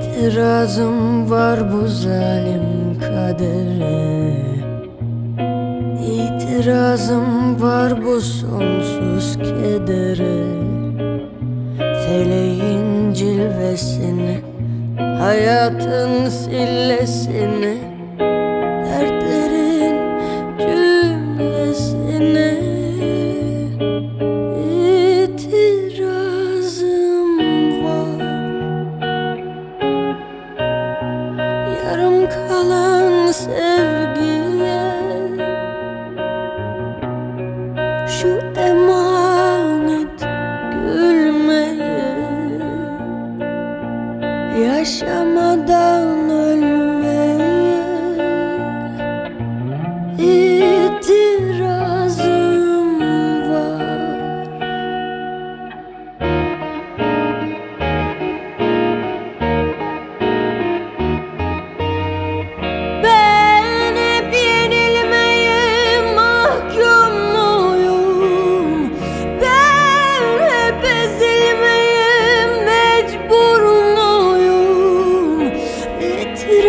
İtirazım var bu zalim kadere. İtirazım var bu sonsuz kedere. Feleğin cilvesine Hayatın sillesine Şu emanet gülmeye Yaşamadan ölmeye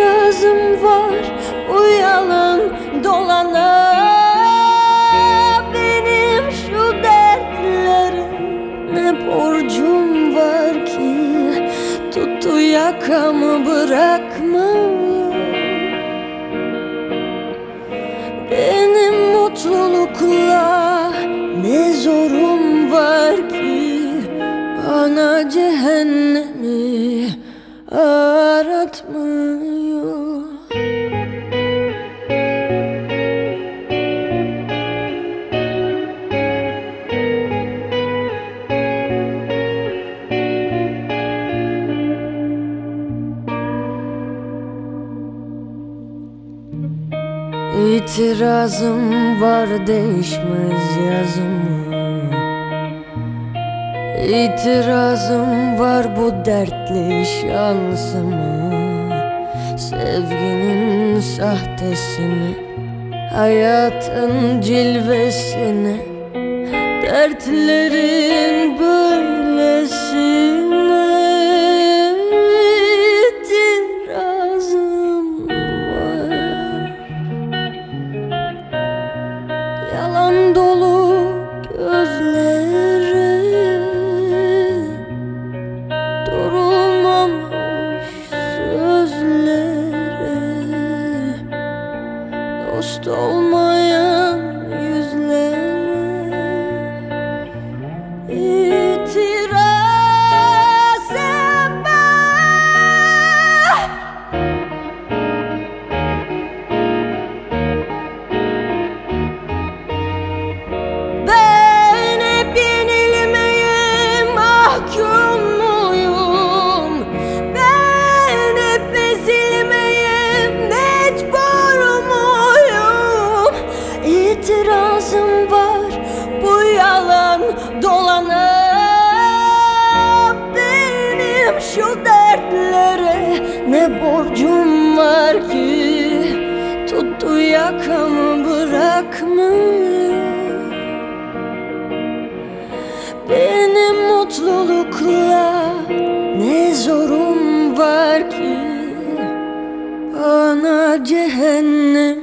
İtirazım var bu yalan dolana Benim şu dertlere ne borcum var ki Tuttu yakamı bırakmıyor benim mutlulukla ne zorum var ki? Bana cehennemi aratmıyor İtirazım var değişmez yazımı. İtirazım var bu dertli şansımı. Sevginin sahtesine Hayatın cilvesine Dertlerin böylesine Dost olmayan yüzleri İtirazım var bu yalan dolana Benim şu dertlere ne borcum var ki? Tuttu yakamı bırakmıyor. Benim mutlulukla ne zorum var ki? Bana cehennemi